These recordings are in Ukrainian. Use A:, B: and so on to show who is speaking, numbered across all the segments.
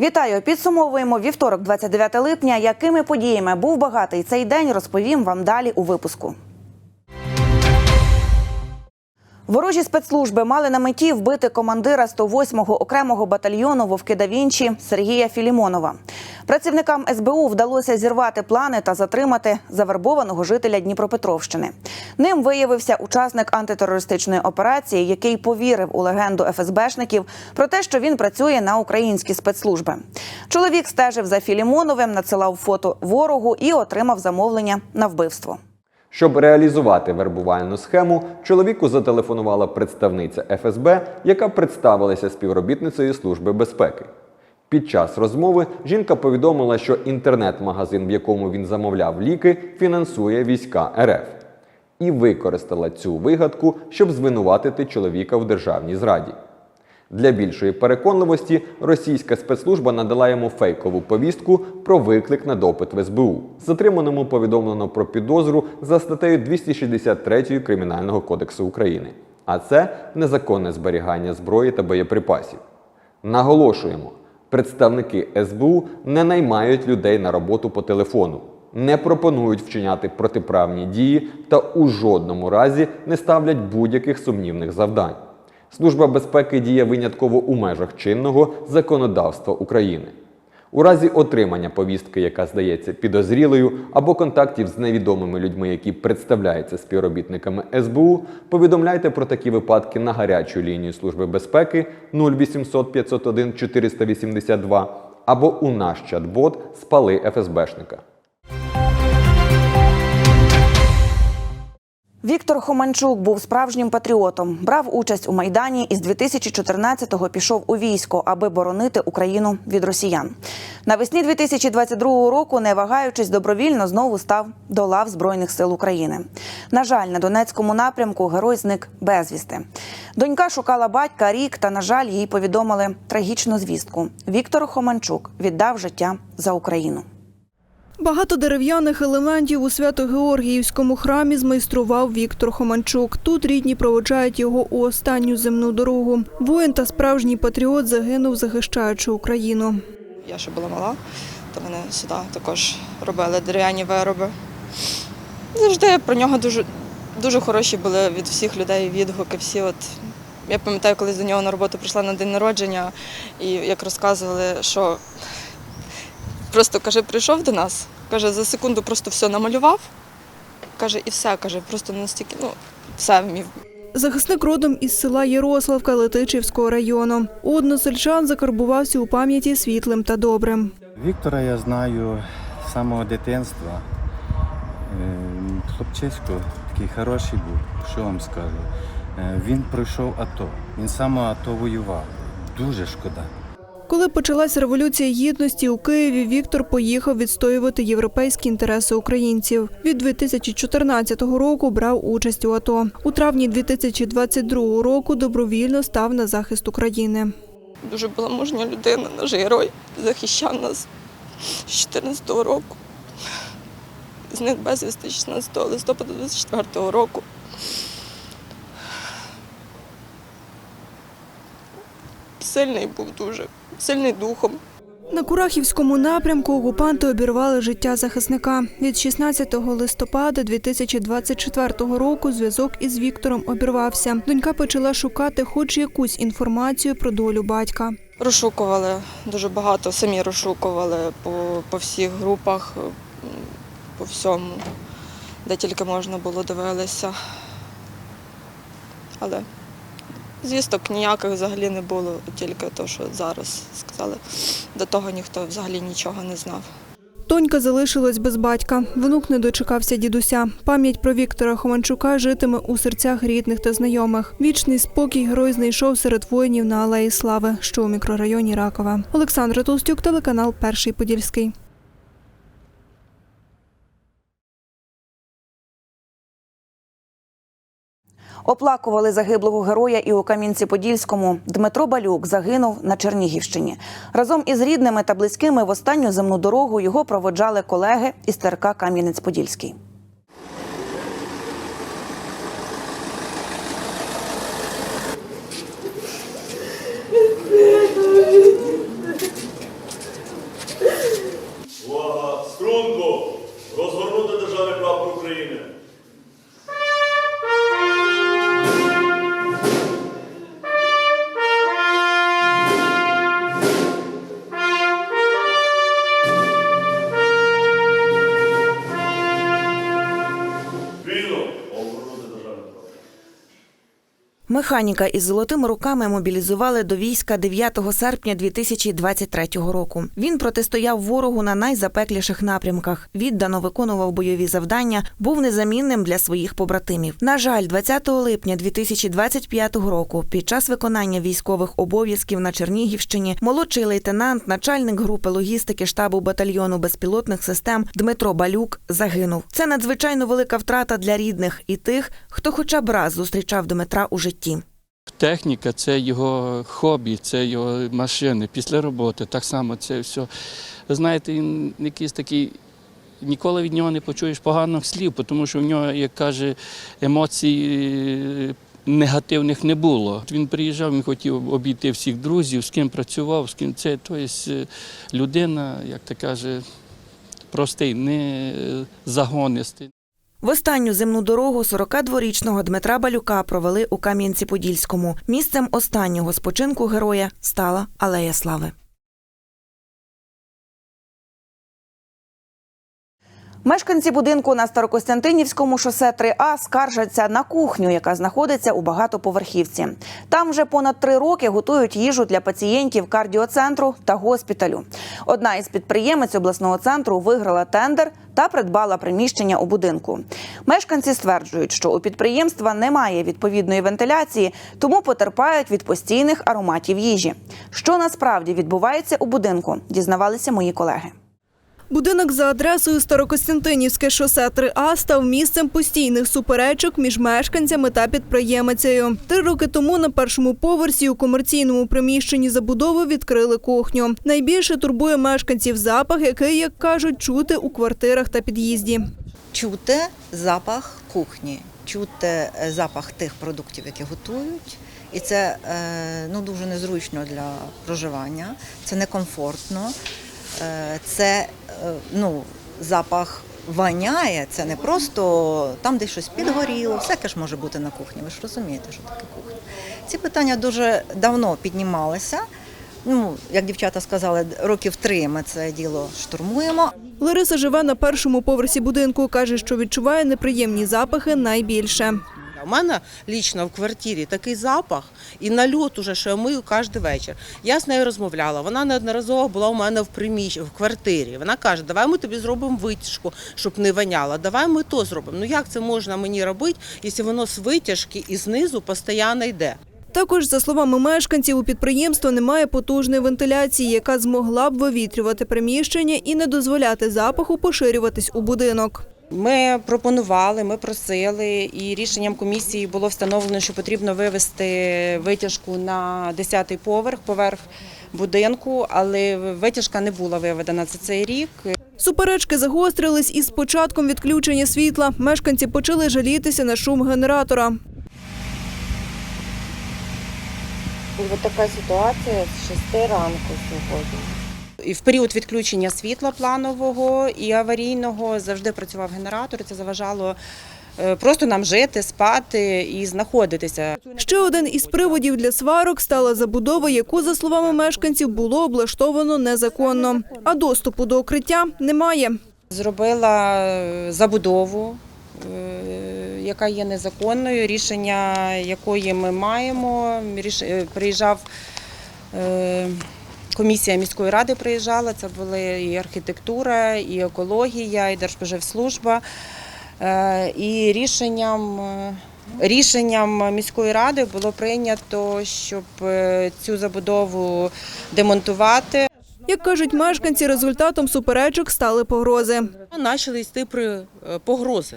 A: Вітаю! Підсумовуємо вівторок, 29 липня. Якими подіями був багатий цей день, розповім вам далі у випуску. Ворожі спецслужби мали на меті вбити командира 108-го окремого батальйону Вовки да Вінчі Сергія Філімонова. Працівникам СБУ вдалося зірвати плани та затримати завербованого жителя Дніпропетровщини. Ним виявився учасник антитерористичної операції, який повірив у легенду ФСБшників про те, що він працює на українські спецслужби. Чоловік стежив за Філімоновим, надсилав фото ворогу і отримав замовлення на вбивство.
B: Щоб реалізувати вербувальну схему, чоловіку зателефонувала представниця ФСБ, яка представилася співробітницею Служби безпеки. Під час розмови жінка повідомила, що інтернет-магазин, в якому він замовляв ліки, фінансує війська РФ, і використала цю вигадку, щоб звинуватити чоловіка в державній зраді. Для більшої переконливості російська спецслужба надала йому фейкову повістку про виклик на допит в СБУ. Затриманому повідомлено про підозру за статтею 263 Кримінального кодексу України, а це незаконне зберігання зброї та боєприпасів. Наголошуємо, представники СБУ не наймають людей на роботу по телефону, не пропонують вчиняти протиправні дії та у жодному разі не ставлять будь-яких сумнівних завдань. Служба безпеки діє винятково у межах чинного законодавства України. У разі отримання повістки, яка здається підозрілою, або контактів з невідомими людьми, які представляються співробітниками СБУ, повідомляйте про такі випадки на гарячу лінію Служби безпеки 0800 501 482 або у наш чат-бот Спали ФСБшника.
A: Віктор Хоманчук був справжнім патріотом, брав участь у майдані і з 2014-го пішов у військо, аби боронити Україну від росіян. Навесні 2022 року, не вагаючись, добровільно знову став до лав збройних сил України. На жаль, на Донецькому напрямку герой зник безвісти. Донька шукала батька рік, та на жаль, їй повідомили трагічну звістку. Віктор Хоманчук віддав життя за Україну.
C: Багато дерев'яних елементів у Свято-Георгіївському храмі змайстрував Віктор Хоманчук. Тут рідні проводжають його у останню земну дорогу. Воїн та справжній патріот загинув, захищаючи Україну.
D: Я ще була мала, то вони сюди також робили дерев'яні вироби. Завжди про нього дуже, дуже хороші були від всіх людей відгуки. Всі от, я пам'ятаю, коли до нього на роботу прийшла на день народження, і як розказували, що просто каже, прийшов до нас, каже, за секунду просто все намалював. Каже, і все, каже, просто настільки, ну, все вмів.
C: Захисник родом із села Ярославка Летичівського району. Односельчан закарбувався у пам'яті світлим та добрим.
E: Віктора я знаю з самого дитинства. Е, Хлопчисько такий хороший був, що вам скажу. Е, Він пройшов АТО, він саме АТО воював. Дуже шкода.
C: Коли почалась революція гідності у Києві, Віктор поїхав відстоювати європейські інтереси українців. Від 2014 року брав участь у АТО. У травні 2022 року добровільно став на захист України.
D: Дуже була мужня людина, наш герой, захищав нас з 2014 року. Зник безвісти 16 листопада 24 року. Сильний був дуже, сильний духом.
C: На Курахівському напрямку окупанти обірвали життя захисника. Від 16 листопада 2024 року зв'язок із Віктором обірвався. Донька почала шукати хоч якусь інформацію про долю батька.
D: Розшукували дуже багато, самі розшукували по, по всіх групах, по всьому, де тільки можна було дивилися. Але звісток ніяких взагалі не було, тільки те, що зараз сказали. До того ніхто взагалі нічого не знав.
C: Тонька залишилась без батька. Внук не дочекався дідуся. Пам'ять про Віктора Хоманчука житиме у серцях рідних та знайомих. Вічний спокій герой знайшов серед воїнів на Алеї Слави, що у мікрорайоні Ракова. Олександра Толстюк, телеканал Перший Подільський.
A: Оплакували загиблого героя і у Кам'янці-Подільському. Дмитро Балюк загинув на Чернігівщині. Разом із рідними та близькими в останню земну дорогу його проводжали колеги із ТРК Кам'янець-Подільський. Механіка із золотими руками мобілізували до війська 9 серпня 2023 року. Він протистояв ворогу на найзапекліших напрямках, віддано виконував бойові завдання, був незамінним для своїх побратимів. На жаль, 20 липня 2025 року, під час виконання військових обов'язків на Чернігівщині, молодший лейтенант, начальник групи логістики штабу батальйону безпілотних систем Дмитро Балюк загинув. Це надзвичайно велика втрата для рідних і тих, хто хоча б раз зустрічав Дмитра у житті.
F: Техніка це його хобі, це його машини після роботи. Так само це все. Ви знаєте, він якийсь такий. Ніколи від нього не почуєш поганих слів, тому що в нього, як каже, емоцій е, негативних не було. Він приїжджав, він хотів обійти всіх друзів, з ким працював, з ким це. Тобто людина, як то каже, простий, не е, загонистий.
A: В останню земну дорогу 42-річного Дмитра Балюка провели у Кам'янці-Подільському. Місцем останнього спочинку героя стала Алея Слави. Мешканці будинку на Старокостянтинівському шосе 3А скаржаться на кухню, яка знаходиться у багатоповерхівці. Там вже понад три роки готують їжу для пацієнтів кардіоцентру та госпіталю. Одна із підприємець обласного центру виграла тендер та придбала приміщення у будинку. Мешканці стверджують, що у підприємства немає відповідної вентиляції, тому потерпають від постійних ароматів їжі. Що насправді відбувається у будинку, дізнавалися мої колеги.
C: Будинок за адресою Старокостянтинівське шосе 3А став місцем постійних суперечок між мешканцями та підприємицею. Три роки тому на першому поверсі у комерційному приміщенні забудови відкрили кухню. Найбільше турбує мешканців запах, який, як кажуть, чути у квартирах та під'їзді.
G: чути запах кухні, чути е, запах тих продуктів, які готують. І це е, ну, дуже незручно для проживання, це некомфортно, е, це ну, запах воняє, це не просто там десь щось підгоріло, всяке ж може бути на кухні. Ви ж розумієте, що таке кухня. Ці питання дуже давно піднімалися. Ну, як дівчата сказали, років три ми це діло штурмуємо.
C: Лариса живе на першому поверсі будинку. каже, що відчуває неприємні запахи найбільше.
H: У мене лічно в квартирі такий запах і нальот уже, що я мию кожен вечір. Я з нею розмовляла. Вона неодноразово була у мене в приміщенні, в квартирі. Вона каже, давай ми тобі зробимо витяжку, щоб не воняло. Давай ми то зробимо. Ну як це можна мені робити, якщо воно з витяжки і знизу постійно йде?
C: Також, за словами мешканців, у підприємства немає потужної вентиляції, яка змогла б вивітрювати приміщення і не дозволяти запаху поширюватись у будинок.
I: Ми пропонували, ми просили, і рішенням комісії було встановлено, що потрібно вивести витяжку на 10-й поверх, поверх будинку, але витяжка не була виведена за цей рік.
C: Суперечки загострились із початком відключення світла. Мешканці почали жалітися на шум генератора.
I: Ось така ситуація з 6 ранку сьогодні. І в період відключення світла планового і аварійного завжди працював генератор. і Це заважало е, просто нам жити, спати і знаходитися.
C: Ще один із приводів для сварок стала забудова, яку, за словами мешканців, було облаштовано незаконно. А доступу до укриття немає.
I: Зробила е, забудову, е, яка є незаконною, рішення якої ми маємо. Приїжджав комісія міської ради приїжджала, це були і архітектура, і екологія, і Держпоживслужба. Е, І рішенням, е, рішенням міської ради було прийнято, щоб е, цю забудову демонтувати.
C: Як кажуть мешканці, результатом суперечок стали погрози.
H: Почали йти при погрози.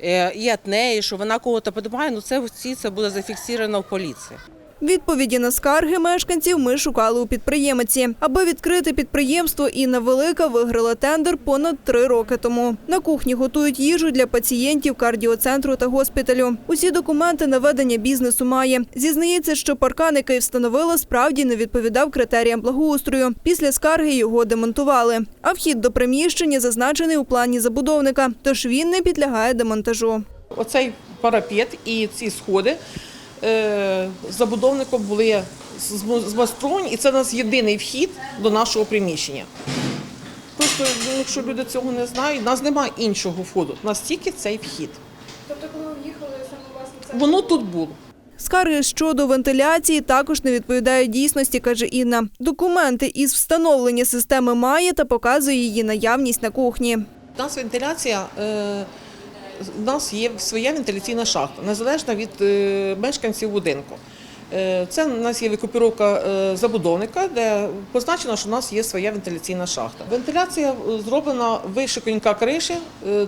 H: І від неї, що вона кого-то подобає, ну це всі це буде зафіксовано в поліції.
C: Відповіді на скарги мешканців ми шукали у підприємиці. Аби відкрити підприємство, Інна Велика виграла тендер понад три роки тому. На кухні готують їжу для пацієнтів кардіоцентру та госпіталю. Усі документи на ведення бізнесу має. Зізнається, що паркан, який встановила, справді не відповідав критеріям благоустрою. Після скарги його демонтували. А вхід до приміщення зазначений у плані забудовника, тож він не підлягає демонтажу.
J: Оцей парапет і ці сходи забудовником були з- змайстровані, і це у нас єдиний вхід до нашого приміщення. Просто, ну, якщо люди цього не знають, у нас немає іншого входу. У нас тільки цей вхід. Тобто, коли ви в'їхали, саме власне? Воно тут було.
C: Скарги щодо вентиляції також не відповідають дійсності, каже Інна. Документи із встановлення системи має та показує її наявність на кухні.
J: У нас вентиляція, е, у нас є своя вентиляційна шахта, незалежно від е, мешканців будинку. Е, Це у нас є викупіровка е, забудовника, де позначено, що у нас є своя вентиляційна шахта. Вентиляція зроблена вище конька криші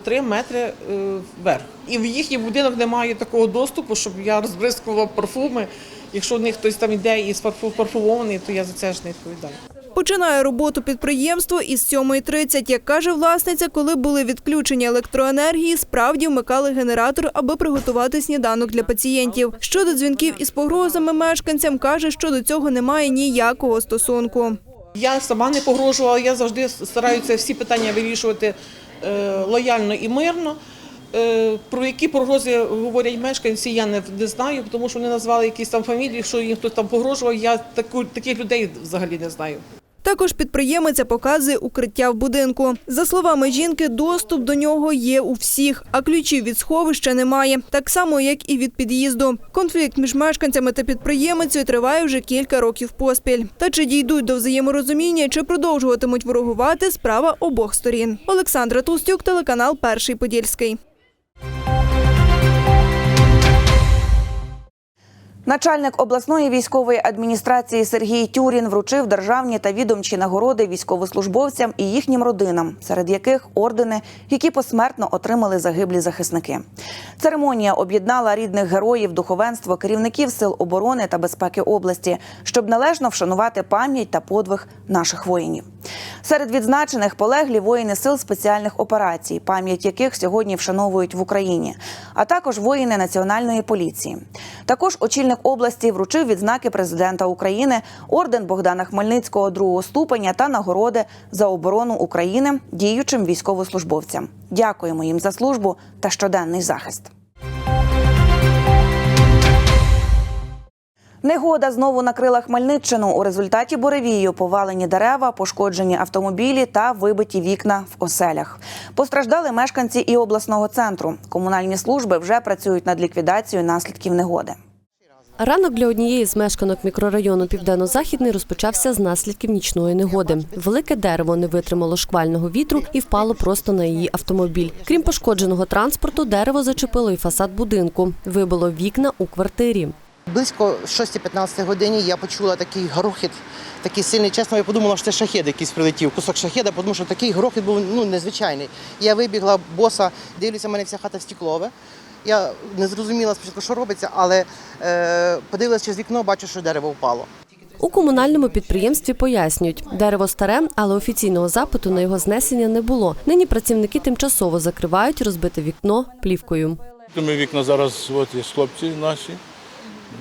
J: 3 метри вверх. І в їхній будинок немає такого доступу, щоб я розбризкувала парфуми. Якщо в них хтось там йде і парфумований, то я за це ж не відповідаю.
C: Починає роботу підприємство із 7.30. Як каже власниця, коли були відключення електроенергії, справді вмикали генератор, аби приготувати сніданок для пацієнтів. Щодо дзвінків із погрозами мешканцям, каже, що до цього немає ніякого стосунку.
J: Я сама не погрожувала, я завжди стараюся всі питання вирішувати е, лояльно і мирно. Е, Про які погрози говорять мешканці, я не знаю, тому що вони назвали якісь там фамілії, що їм хтось там погрожував. Я таку, таких людей взагалі не знаю.
C: Також підприємиця показує укриття в будинку. За словами жінки, доступ до нього є у всіх, а ключів від сховища немає, так само як і від під'їзду. Конфлікт між мешканцями та підприємицею триває вже кілька років поспіль. Та чи дійдуть до взаєморозуміння, чи продовжуватимуть ворогувати справа обох сторін. Олександра Тустюк, телеканал Перший Подільський.
A: Начальник обласної військової адміністрації Сергій Тюрін вручив державні та відомчі нагороди військовослужбовцям і їхнім родинам, серед яких ордени, які посмертно отримали загиблі захисники. Церемонія об'єднала рідних героїв, духовенство, керівників сил оборони та безпеки області, щоб належно вшанувати пам'ять та подвиг наших воїнів. Серед відзначених полеглі воїни сил спеціальних операцій, пам'ять яких сьогодні вшановують в Україні, а також воїни національної поліції. Також очільник області вручив відзнаки президента України, орден Богдана Хмельницького другого ступеня та нагороди за оборону України діючим військовослужбовцям. Дякуємо їм за службу та щоденний захист. Негода знову накрила Хмельниччину. У результаті буревію повалені дерева, пошкоджені автомобілі та вибиті вікна в оселях. Постраждали мешканці і обласного центру. Комунальні служби вже працюють над ліквідацією наслідків негоди.
K: Ранок для однієї з мешканок мікрорайону Південно-Західний розпочався з наслідків нічної негоди. Велике дерево не витримало шквального вітру і впало просто на її автомобіль. Крім пошкодженого транспорту, дерево зачепило і фасад будинку, вибило вікна у квартирі.
L: Близько 6-15 годині я почула такий грохіт, такий сильний. Чесно, я подумала, що це шахет якийсь прилетів, кусок шахеда, тому що такий грохіт був ну, незвичайний. Я вибігла боса, дивлюся, в мене вся хата стеклове. Я не зрозуміла спочатку, що робиться, але е, подивилася через вікно, бачу, що дерево впало.
K: У комунальному підприємстві пояснюють, дерево старе, але офіційного запиту на його знесення не було. Нині працівники тимчасово закривають розбите вікно плівкою.
M: Ми вікна зараз, от є хлопці наші.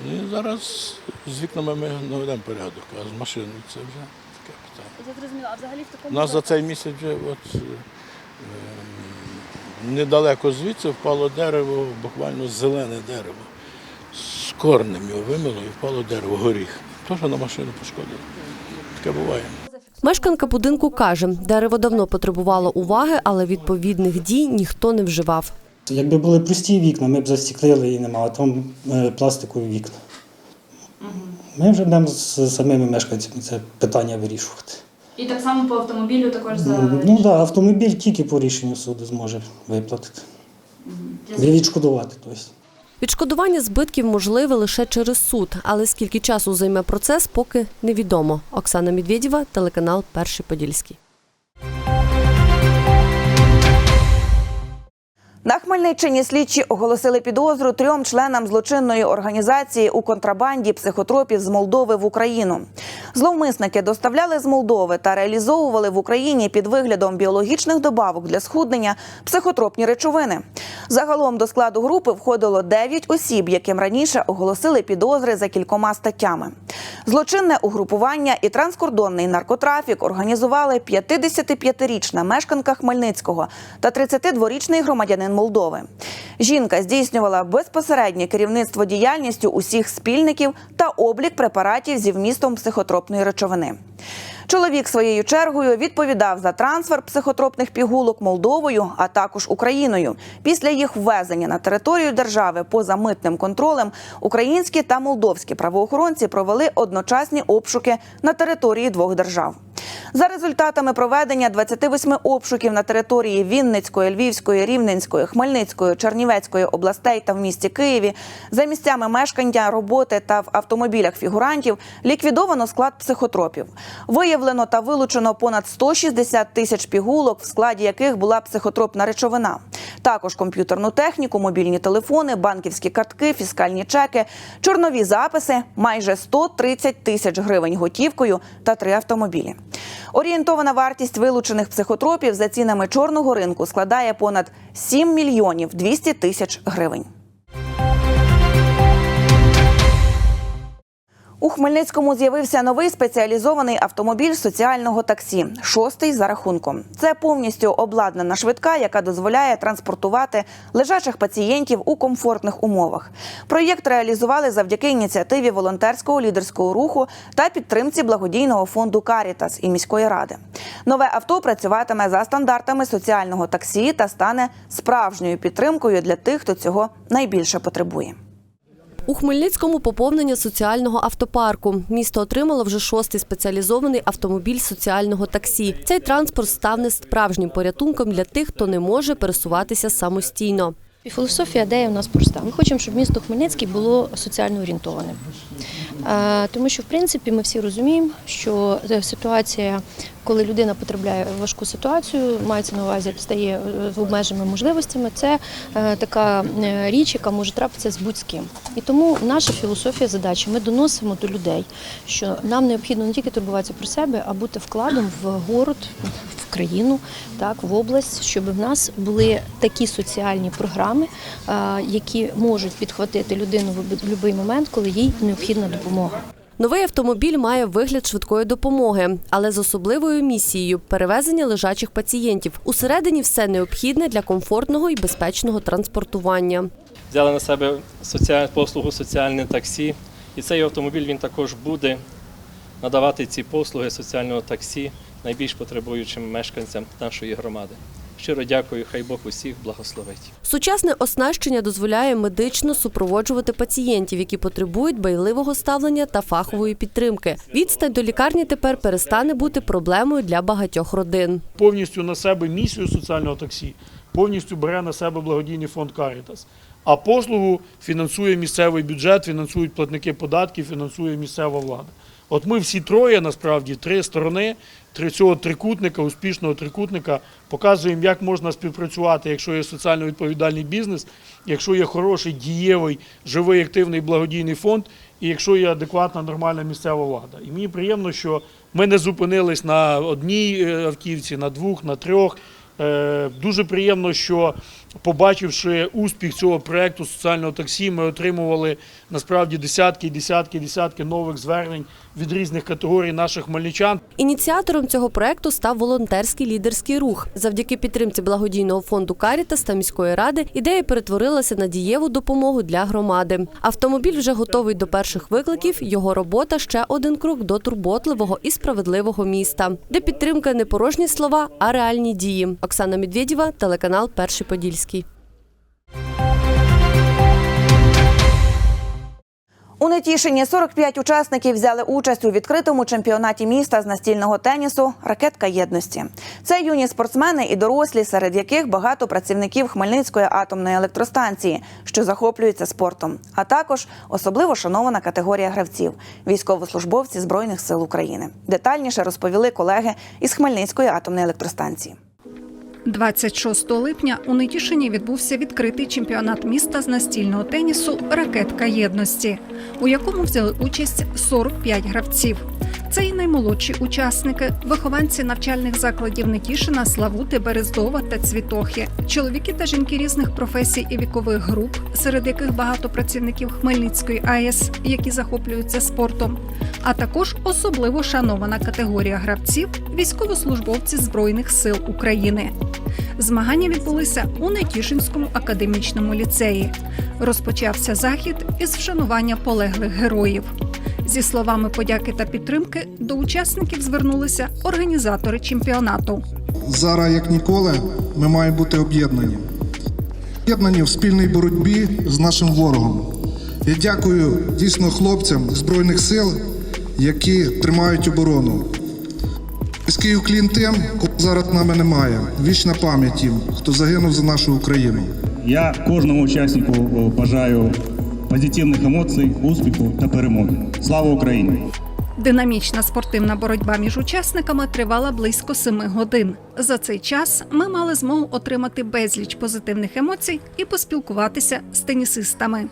M: І зараз з вікнами ми наведемо порядок, а з машиною це вже таке питання.
N: Я зрозуміла, а взагалі в такому
M: нас за цей місяць вже от, е, е, недалеко звідси впало дерево, буквально зелене дерево. З корнем його вимило і впало дерево, горіх. Теж на машину пошкодило. Таке буває.
K: Мешканка будинку каже, дерево давно потребувало уваги, але відповідних дій ніхто не вживав.
O: Якби були прості вікна, ми б застіклили і нема, а там е, пластикові вікна. Ми вже будемо з самими мешканцями це питання вирішувати.
N: І так само по автомобілю також за
O: Ну так, да, автомобіль тільки по рішенню суду зможе виплатити. Відшкодувати. Тобто.
K: Відшкодування збитків можливе лише через суд, але скільки часу займе процес, поки невідомо. Оксана Медведєва, телеканал Перший Подільський.
A: На Хмельниччині слідчі оголосили підозру трьом членам злочинної організації у контрабанді психотропів з Молдови в Україну. Зловмисники доставляли з Молдови та реалізовували в Україні під виглядом біологічних добавок для схуднення психотропні речовини. Загалом до складу групи входило 9 осіб, яким раніше оголосили підозри за кількома статтями. Злочинне угрупування і транскордонний наркотрафік організували 55-річна мешканка Хмельницького та 32-річний громадянин Молдови. Жінка здійснювала безпосереднє керівництво діяльністю усіх спільників та облік препаратів зі вмістом психотропної речовини. Чоловік своєю чергою відповідав за трансфер психотропних пігулок Молдовою, а також Україною. Після їх ввезення на територію держави поза митним контролем українські та молдовські правоохоронці провели одночасні обшуки на території двох держав. За результатами проведення 28 обшуків на території Вінницької, Львівської, Рівненської, Хмельницької, Чернівецької областей та в місті Києві за місцями мешкання, роботи та в автомобілях фігурантів ліквідовано склад психотропів. Виявлено та вилучено понад 160 тисяч пігулок, в складі яких була психотропна речовина. Також комп'ютерну техніку, мобільні телефони, банківські картки, фіскальні чеки, чорнові записи, майже 130 тисяч гривень готівкою та три автомобілі. Орієнтована вартість вилучених психотропів за цінами чорного ринку складає понад 7 мільйонів 200 тисяч гривень. У Хмельницькому з'явився новий спеціалізований автомобіль соціального таксі, шостий за рахунком. Це повністю обладнана швидка, яка дозволяє транспортувати лежачих пацієнтів у комфортних умовах. Проєкт реалізували завдяки ініціативі волонтерського лідерського руху та підтримці благодійного фонду Карітас і міської ради. Нове авто працюватиме за стандартами соціального таксі та стане справжньою підтримкою для тих, хто цього найбільше потребує.
K: У Хмельницькому поповнення соціального автопарку. Місто отримало вже шостий спеціалізований автомобіль соціального таксі. Цей транспорт став не справжнім порятунком для тих, хто не може пересуватися самостійно.
N: Філософія ідея у нас проста. Ми хочемо, щоб місто Хмельницький було соціально орієнтованим. Е, Тому що, в принципі, ми всі розуміємо, що е, ситуація, коли людина потрапляє в важку ситуацію, мається на увазі, стає е, з обмеженими можливостями, це така річ, яка може трапитися з будь-ким. І тому наша філософія задачі ми доносимо до людей, що нам необхідно не тільки турбуватися про себе, а бути вкладом в город, в країну, так в область, щоб в нас були такі соціальні програми, е, які можуть підхватити людину в будь-який момент, коли їй необхідна допомога.
K: Новий автомобіль має вигляд швидкої допомоги, але з особливою місією перевезення лежачих пацієнтів. Усередині все необхідне для комфортного і безпечного транспортування.
P: взяли на себе послугу соціальне таксі. І цей автомобіль він також буде надавати ці послуги соціального таксі найбільш потребуючим мешканцям нашої громади. Щиро дякую, хай Бог усіх благословить.
K: Сучасне оснащення дозволяє медично супроводжувати пацієнтів, які потребують байливого ставлення та фахової підтримки. Відстань до лікарні тепер перестане бути проблемою для багатьох родин.
Q: повністю на себе місію соціального таксі, повністю бере на себе благодійний фонд Карітас. А послугу фінансує місцевий бюджет, фінансують платники податків, фінансує місцева влада. От ми всі троє, насправді, три сторони три цього трикутника, успішного трикутника, показуємо, як можна співпрацювати, якщо є соціально відповідальний бізнес, якщо є хороший, дієвий, живий, активний благодійний фонд, і якщо є адекватна, нормальна місцева влада. І мені приємно, що ми не зупинились на одній е, автівці, на двох, на трьох. Е, Дуже приємно, що побачивши успіх цього проекту соціального таксі, ми отримували насправді десятки, і десятки, десятки нових звернень від різних категорій наших хмельничан.
K: Ініціатором цього проекту став волонтерський лідерський рух. Завдяки підтримці благодійного фонду Карітас та міської ради ідея перетворилася на дієву допомогу для громади. Автомобіль вже готовий до перших викликів. Його робота ще один крок до турботливого і справедливого міста, де підтримка не порожні слова, а реальні дії. Оксана Медведєва, телеканал Перший Подільський.
A: У Нетішині 45 учасників взяли участь у відкритому чемпіонаті міста з настільного тенісу Ракетка єдності. Це юні спортсмени і дорослі, серед яких багато працівників Хмельницької атомної електростанції, що захоплюються спортом, а також особливо шанована категорія гравців військовослужбовці збройних сил України. Детальніше розповіли колеги із Хмельницької атомної електростанції.
R: 26 липня у Нетішині відбувся відкритий чемпіонат міста з настільного тенісу Ракетка єдності, у якому взяли участь 45 гравців. Це і наймолодші учасники, вихованці навчальних закладів Нетішина, Славути, Берездова та Цвітохи, чоловіки та жінки різних професій і вікових груп, серед яких багато працівників Хмельницької АЕС, які захоплюються спортом, а також особливо шанована категорія гравців військовослужбовці Збройних сил України. Змагання відбулися у Нетішинському академічному ліцеї. Розпочався захід із вшанування полеглих героїв. Зі словами подяки та підтримки до учасників звернулися організатори чемпіонату.
S: Зараз, як ніколи, ми маємо бути об'єднані. Об'єднані в спільній боротьбі з нашим ворогом. Я дякую дійсно хлопцям Збройних сил, які тримають оборону. Низький уклін тим, кого зараз нами немає. Вічна пам'ять їм, хто загинув за нашу Україну.
T: Я кожному учаснику е, бажаю позитивних емоцій, успіху та перемоги. Слава Україні!
R: Динамічна спортивна боротьба між учасниками тривала близько семи годин. За цей час ми мали змогу отримати безліч позитивних емоцій і поспілкуватися з тенісистами.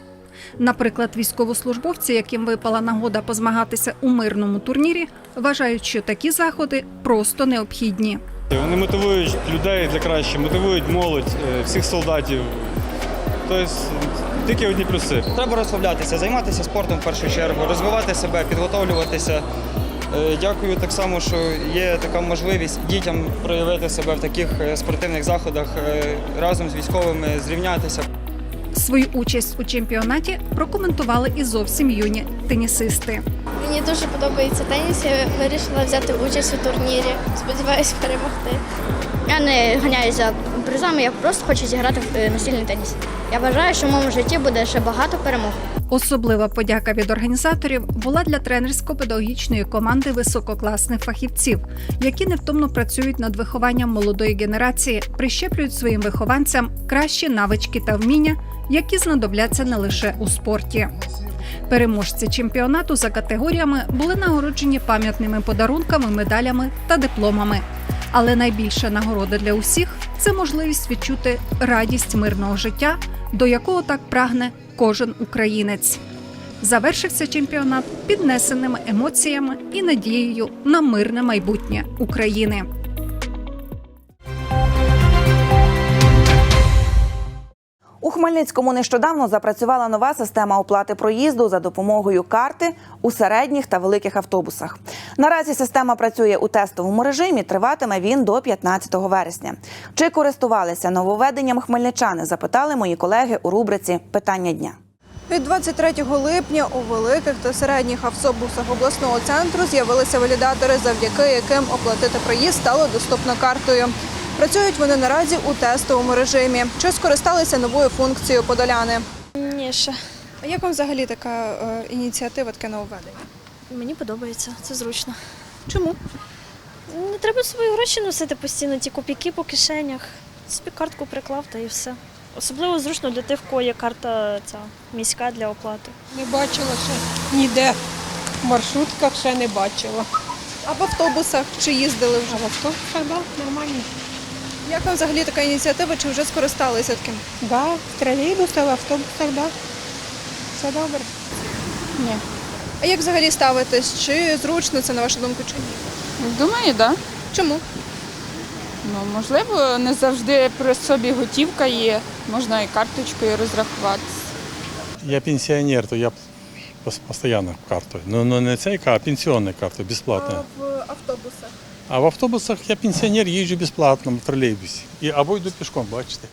R: Наприклад, військовослужбовці, яким випала нагода позмагатися у мирному турнірі, вважають, що такі заходи просто необхідні.
U: Вони мотивують людей для краще, мотивують молодь, е, всіх солдатів. Тобто тільки одні плюси.
V: Треба розслаблятися, займатися спортом в першу чергу, розвивати себе, підготовлюватися. Е, Дякую так само, що є така можливість дітям проявити себе в таких е, спортивних заходах разом з військовими, зрівнятися.
R: Свою участь у чемпіонаті прокоментували і зовсім юні тенісисти.
W: Мені дуже подобається теніс. Я вирішила взяти участь у турнірі. Сподіваюсь перемогти. Я не ганяюся за призами, я просто хочу зіграти в е, настільний теніс. Я вважаю, що в моєму житті буде ще багато перемог.
R: Особлива подяка від організаторів була для тренерсько-педагогічної команди висококласних фахівців, які невтомно працюють над вихованням молодої генерації, прищеплюють своїм вихованцям кращі навички та вміння, які знадобляться не лише у спорті. Переможці чемпіонату за категоріями були нагороджені пам'ятними подарунками, медалями та дипломами. Але найбільша нагорода для усіх це можливість відчути радість мирного життя, до якого так прагне кожен українець. Завершився чемпіонат піднесеними емоціями і надією на мирне майбутнє України.
A: Хмельницькому нещодавно запрацювала нова система оплати проїзду за допомогою карти у середніх та великих автобусах. Наразі система працює у тестовому режимі. Триватиме він до 15 вересня. Чи користувалися нововведенням хмельничани? Запитали мої колеги у рубриці Питання дня.
C: Від 23 липня у великих та середніх автобусах обласного центру з'явилися валідатори, завдяки яким оплатити проїзд стало доступно картою. Працюють вони наразі у тестовому режимі. Чи скористалися новою функцією подоляни?
W: Ні, ще.
C: А як вам взагалі така е, ініціатива, таке нововведення?
W: Мені подобається, це зручно.
C: Чому?
W: Не треба свої гроші носити постійно, ті копійки по кишенях. Собі картку приклав та і все. Особливо зручно для тих, в кого є карта ця міська для оплати.
X: Не бачила ще ніде. В маршрутках ще не бачила.
C: А в автобусах чи їздили вже?
X: А в автобусах, да, нормально.
C: Як вам взагалі така ініціатива? Чи вже скористалися таким?
X: Да, в тролейбусах, в автобусах, да. Все добре.
C: Ні. А як взагалі ставитесь? Чи зручно це на вашу думку чи ні?
Y: Думаю, так. Да.
C: Чому?
Y: Ну, можливо, не завжди при собі готівка є, можна і карточкою розрахуватися.
Z: Я пенсіонер, то я постійно картою. Ну, ну не цей, а пенсіонна карта, безплатна.
C: в автобусах?
Z: А в автобусах я пенсіонер, їжджу безплатно в тролейбусі. І, або йду пішком, бачите.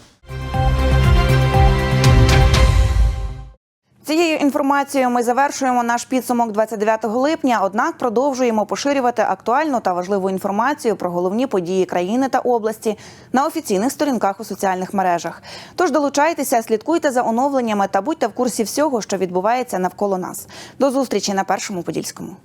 A: Цією інформацією ми завершуємо наш підсумок 29 липня. Однак продовжуємо поширювати актуальну та важливу інформацію про головні події країни та області на офіційних сторінках у соціальних мережах. Тож долучайтеся, слідкуйте за оновленнями та будьте в курсі всього, що відбувається навколо нас. До зустрічі на першому подільському.